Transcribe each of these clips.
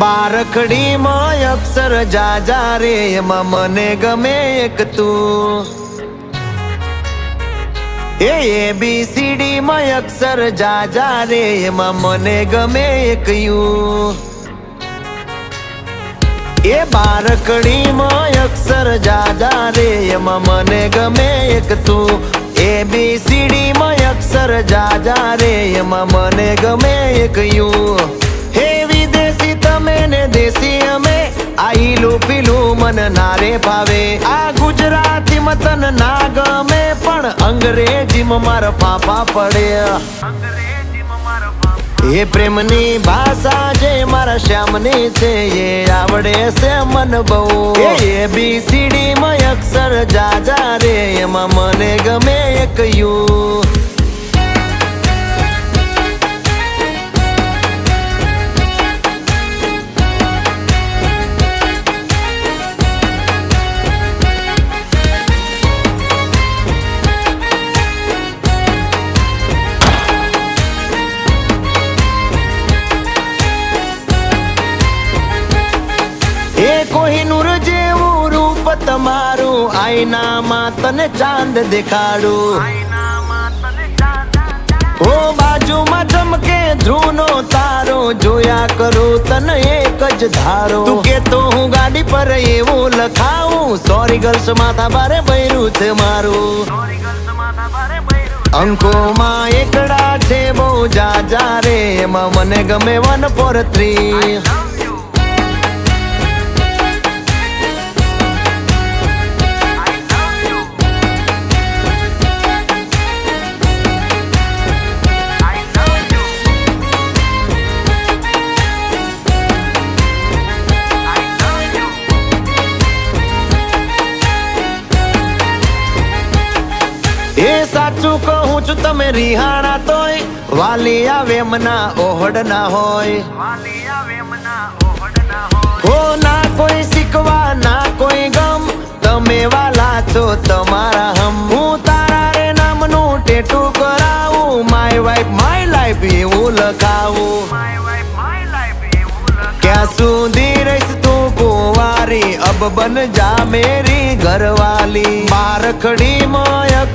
બારખડીમાં અક્ષર જાજા રે, એમાં મને ગમે એક તું. એ એ બી સી ડી માં અક્ષર જાજા રે, એમાં મને ગમે એક યુ. એ બારકડીમાં અક્ષર જાજા રે, એમાં મને ગમે એક તું. એ બી સી ડી માં અક્ષર જાજા રે, એમાં મને ગમે એક યુ. દેશી અમે આઈલું પીલું મન નારે ભાવે. આ ગુજરાતી મતન ના ગમે પણ અંગ્રેજીમાં મારા પાપા પડે. એ પ્રેમની ભાષા જે મારા શ્યામની છે, એ આવડે છે મન બહુ. એ બી સીડી માં અક્ષર જાજા રે, એમાં મને ગમે એક યુ. તમારું આઈનામાં તને ચાંદ દેખાડું. ઓ બાજુમાં ચમકે ધ્રુનો તારો, જોયા કરું તને એક જ ધારો. તું કે તો હું ગાડી પર એવું લખાવું, સોરી ગર્લ્સ માથા બારે બૈરું છે મારું. અંકોમાં એકડા છે બહુ જાજા રે, એમાં મને ગમે વન ફોર થ્રી. એ સાચું કહું છું તમે રિહાણા તોય. વાલી આવે મના ઓહડ ના હોય. હો ના કોઈ શીખવા, ના કોઈ ગમ. તમે વાલા છો તમારા હમ. હું તારા રે નામનું ટેટુ કરાવું. માય વાઈફ માય લાઈફ એવું લખાવું. ક્યાં સુધી રહીશ તું કુંવારી? અબ બન જા મેરી ઘરવાલી. બારખડી માં અક્ષર જાજા રે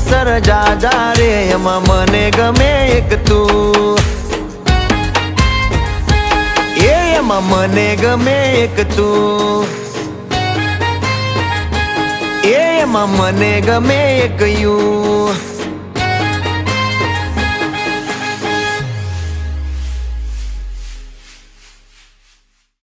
એમાં મને ગમે એક તું. એ એમાં મને ગમે એક તું. એ એમાં મને ગમે એક યુ.